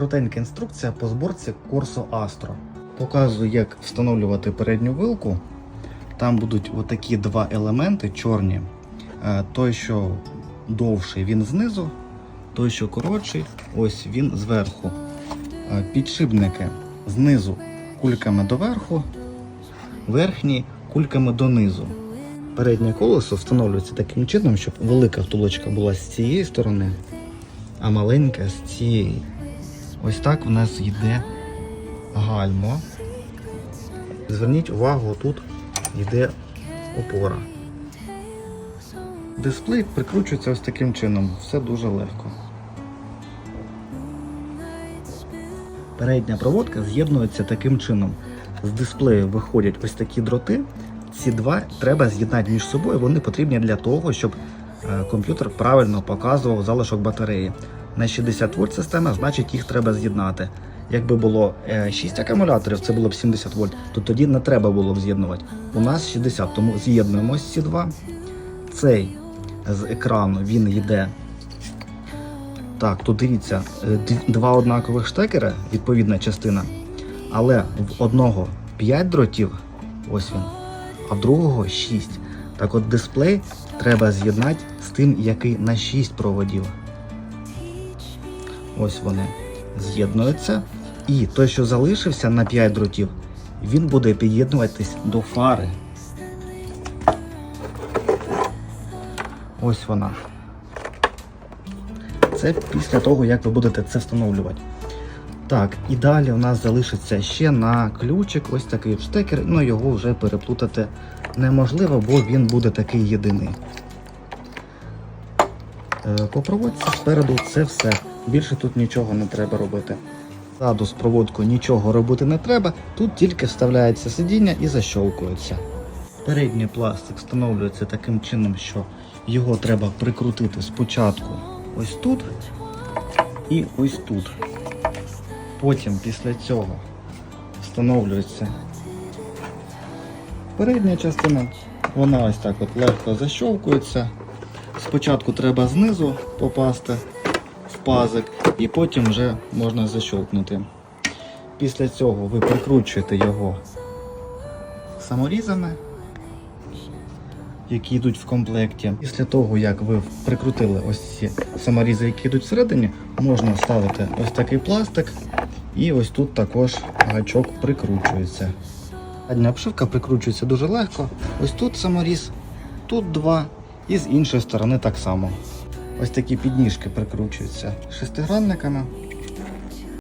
Коротенька інструкція по зборці Corso Astro. Показую, як встановлювати передню вилку. Там будуть отакі два елементи чорні. Е, Той, що довший, він знизу, той, що коротший, ось він зверху. Е, Підшипники знизу кульками доверху, верхні кульками донизу. Переднє колесо встановлюється таким чином, щоб велика втулочка була з цієї сторони, а маленька з цієї. Ось так в нас йде гальмо. Зверніть увагу, тут йде опора. Дисплей прикручується ось таким чином, все дуже легко. Передня проводка з'єднується таким чином. З дисплею виходять ось такі дроти. Ці два треба з'єднати між собою. Вони потрібні для того, щоб е, комп'ютер правильно показував залишок батареї. На 60 вольт система, значить їх треба з'єднати. Якби було 6 акумуляторів, це було б 70 вольт, то тоді не треба було б з'єднувати. У нас 60, тому з'єднуємо ці два. Цей з екрану він йде. Так, тут дивіться, е, два однакових штекера, відповідна частина. Але в одного 5 дротів, ось він, а в другого 6. Так от дисплей треба з'єднати з тим, який на 6 проводів. Ось вони з'єднуються. І той, що залишився на 5 дротів, він буде під'єднуватись до фари. Ось вона. Це після того, як ви будете це встановлювати. Так, і далі у нас залишиться ще на ключик ось такий штекер, ну його вже переплутати неможливо, бо він буде такий єдиний. Е, По проводці спереду це все. Більше тут нічого не треба робити. Ззаду з проводкою нічого робити не треба, тут тільки вставляється сидіння і защолкується. Передній пластик встановлюється таким чином, що його треба прикрутити спочатку ось тут і ось тут. Потім після цього встановлюється передня частина, вона ось так от легко защолкується. Спочатку треба знизу попасти в пазик, і потім вже можна защолкнути. Після цього ви прикручуєте його саморізами, які йдуть в комплекті. Після того, як ви прикрутили ось ці саморізи, які йдуть всередині, можна ставити ось такий пластик, і ось тут також гачок прикручується. Задня обшивка прикручується дуже легко. Ось тут саморіз, тут два, і з іншої сторони так само. Ось такі підніжки прикручуються шестигранниками.